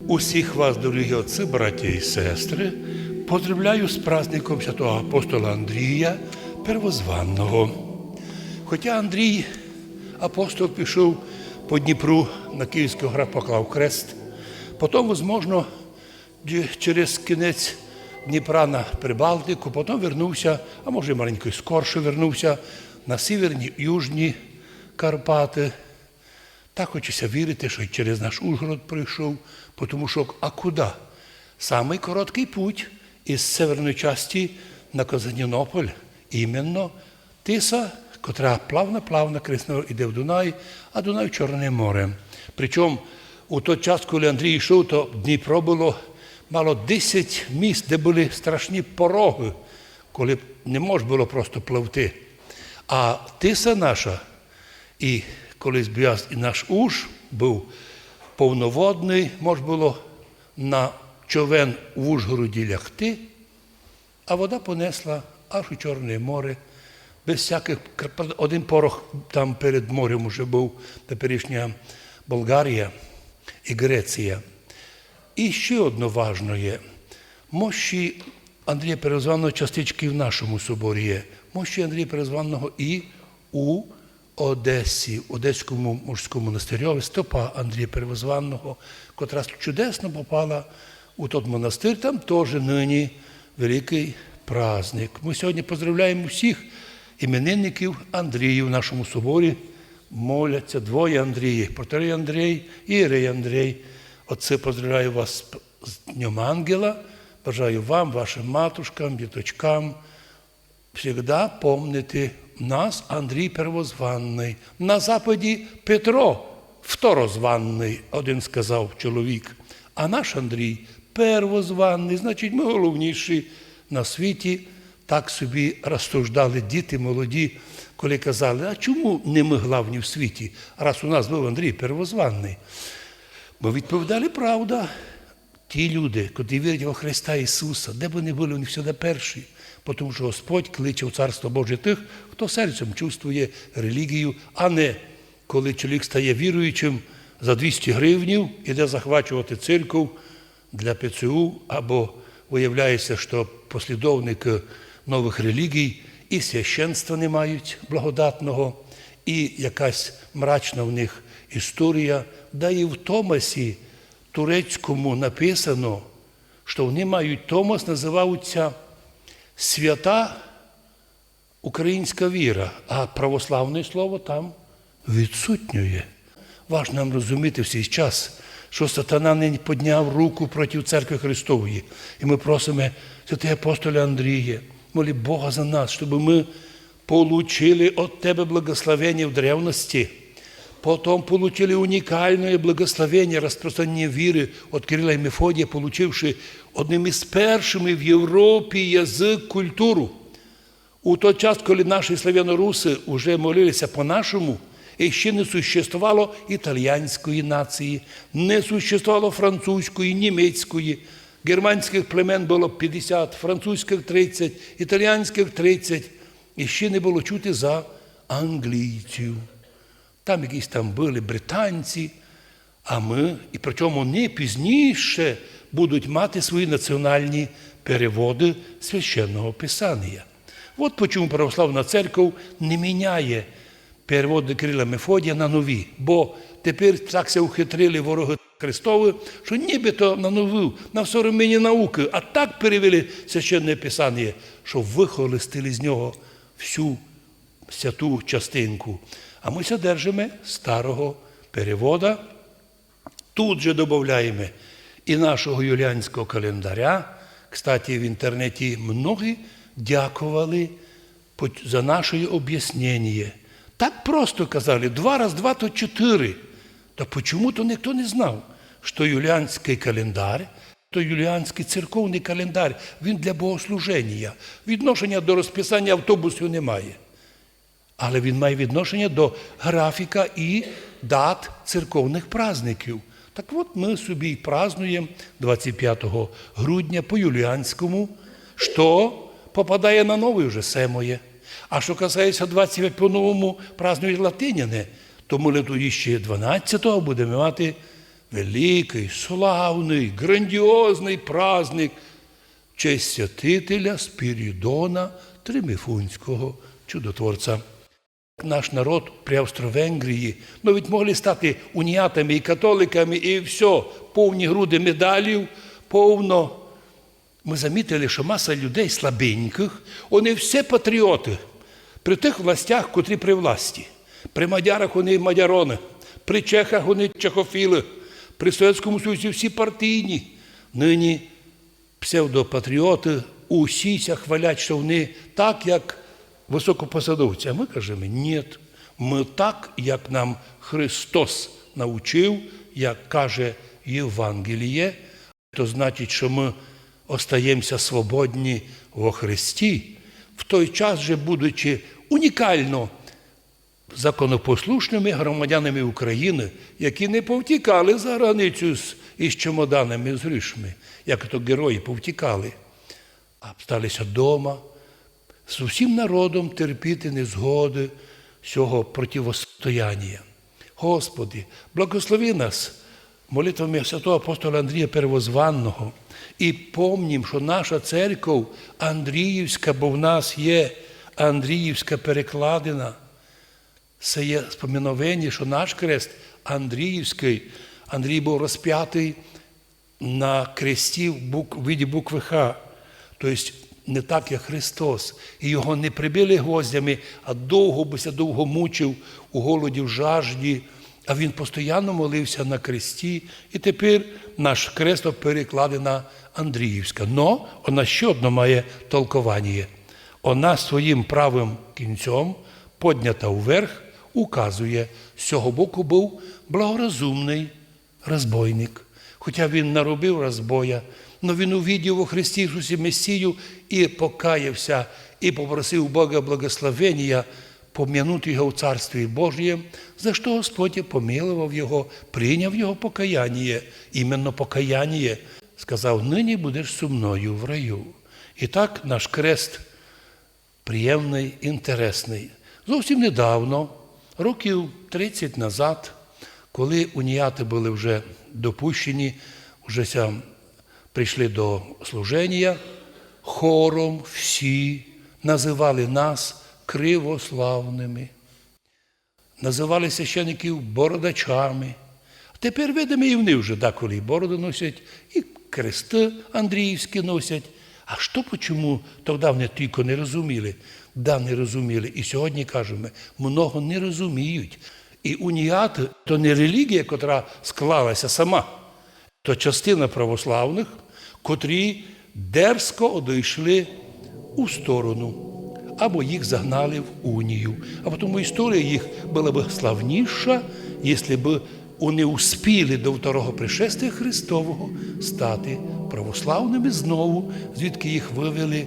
Усіх вас, дорогі отці, браті і сестри, поздравляю з праздником святого апостола Андрія Первозванного. Хоча Андрій, апостол, пішов по Дніпру на Київську гра, поклав крест, потім, можливо, через кінець Дніпра на Прибалтику, потім вернувся, а може маленько скорше вернувся на сіверні южні Карпати. Так хочеться вірити, що через наш Ужгород прийшов, тому що а куди? Самий короткий путь із северної частини на Константинополь, іменно Тиса, котра плавно-плавно крисно йде в Дунай, а Дунай в Чорне море. Причому у той час, коли Андрій йшов, то Дніпро було мало 10 міст, де були страшні пороги, коли не можна було просто пливти. А тиса наша, і колись б'яз і наш уж був повноводний, можна було на човен в Ужгороді лягти, а вода понесла аж у Чорне море, без всяких один порох там перед морем уже був теперішня Болгарія і Греція. І ще одно важне є. Мощі Андрія Перезваного частички в нашому соборі є. Мощі Андрія Перезваного і у Одесі, Одеському мужському монастирі, стопа Андрія Перезваного, котра чудесно попала у той монастир. Там теж нині великий праздник. Ми сьогодні поздравляємо всіх іменинників Андріїв в нашому соборі. Моляться двоє Андрії, протерей Андрій і Ірей Андрій. Отце поздравляю вас з Днем Ангела. Бажаю вам, вашим матушкам, діточкам, завжди помнити нас Андрій Первозванний. На Западі Петро второзванний, один сказав чоловік. А наш Андрій первозванний, значить, ми головніші на світі. Так собі розсуждали діти молоді, коли казали, а чому не ми главні в світі, раз у нас був Андрій Первозванний? Бо відповідали правда. Ті люди, котрі вірять во Христа Ісуса, де б вони були, вони всюди перші. Тому що Господь кличе в Царство Боже тих, хто серцем чувствує релігію, а не коли чоловік стає віруючим за 200 гривнів, іде захвачувати церкву для ПЦУ, або виявляється, що послідовники нових релігій і священства не мають благодатного, і якась мрачна в них історія, да і в Томасі турецькому написано, що вони мають Томас, називаються свята українська віра, а православне слово там відсутнює. Важно нам розуміти в цей час, що сатана не підняв руку проти церкви Христової. І ми просимо святий апостоля Андрія, молі Бога за нас, щоб ми получили від Тебе благословення в древності. Потом получили уникальное благословение распространения веры от Кирилла и Мефодия, получивши одним із першими в Європі язик, культуру. У той час, коли наші славяноруси вже молилися по-нашому, і ще не существувало італійської нації, не существувало французької, німецької. Германських племен було 50, французьких 30, італійських 30. І ще не було чути за англійців. Там якісь там були британці, а ми, і причому не пізніше будуть мати свої національні переводи священного Писання. От почому православна церква не міняє переводи Кирила Мефодія на нові, бо тепер так се ухитрили вороги Христові, що нібито на нову, на современні науки, а так перевели священне Писання, що вихолестили з нього всю святу частинку. А ми все держимо старого перевода. Тут же додаємо і нашого юліанського календаря. Кстати, в інтернеті многі дякували за наше об'яснення. Так просто казали, два раз два то чотири. Та чому то ніхто не знав, що юліанський календар, то юліанський церковний календар, він для богослуження. Відношення до розписання автобусів немає. Але він має відношення до графіка і дат церковних праздників. Так от ми собі і празднуємо 25 грудня по юліанському, що попадає на новий вже семоє. А що касається 25 по новому празднують латиняни, то ми тоді ще 12-го будемо мати великий, славний, грандіозний праздник честь святителя Спірідона Тримифунського чудотворця. Наш народ при Австро-Венгрії, ну ведь могли стати уніатами і католиками, і все, повні груди медалів, повно. Ми замітили, що маса людей слабеньких, вони всі патріоти. При тих властях, котрі при власті. При мадярах вони мадярони, при чехах вони чехофіли, при Совєтському Союзі всі партійні. Нині псевдопатріоти усіся хвалять, що вони так, як високопосадовці. А ми кажемо, ні, ми так, як нам Христос навчив, як каже Євангеліє, то значить, що ми остаємося свободні во Христі, в той час же будучи унікально законопослушними громадянами України, які не повтікали за границю з, із чемоданами, з грішми, як то герої повтікали, а сталися вдома, з усім народом терпіти незгоди цього противостояння. Господи, благослови нас молитвами святого апостола Андрія Первозванного і помнім, що наша церква Андріївська, бо в нас є Андріївська перекладина. Це є споміновення, що наш крест Андріївський, Андрій був розп'ятий на кресті в виді букви Х. Тобто не так, як Христос. І його не прибили гвоздями, а довго бися довго мучив у голоді, в жажді. А він постійно молився на кресті. І тепер наш крест перекладена Андріївська. Но вона ще одно має толкування. Вона своїм правим кінцем, поднята вверх, указує, з цього боку був благорозумний розбойник. Хоча він наробив розбоя, але він увидів у Христі Ісусі Месію і покаявся, і попросив Бога благословення пом'янути його в Царстві Божієм, за що Господь помилував його, прийняв його покаяння, іменно покаяння, сказав, нині будеш зі мною в раю. І так наш крест приємний, інтересний. Зовсім недавно, років 30 назад, коли уніяти були вже допущені, вже ся прийшли до служення, хором всі називали нас кривославними, називали священиків бородачами. Тепер видимо, і вони вже деколи і бороду носять, і крести Андріївські носять. А що почому тоді вони тільки не розуміли? Да, не розуміли. І сьогодні кажемо, много не розуміють. І уніати то не релігія, котра склалася сама, то частина православних, котрі дерзко одійшли у сторону, або їх загнали в унію. А тому історія їх була б славніша, якщо б вони успіли до второго пришестя Христового стати православними знову, звідки їх вивели,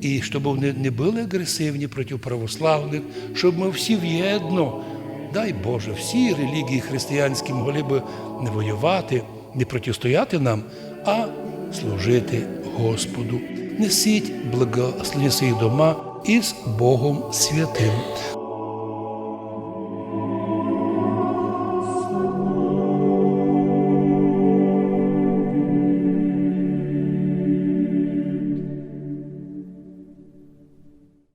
і щоб вони не були агресивні проти православних, щоб ми всі в'єдно, дай Боже, всі релігії християнські могли б не воювати, не протистояти нам, а служити Господу. Несіть благословення своїх дома із Богом святим.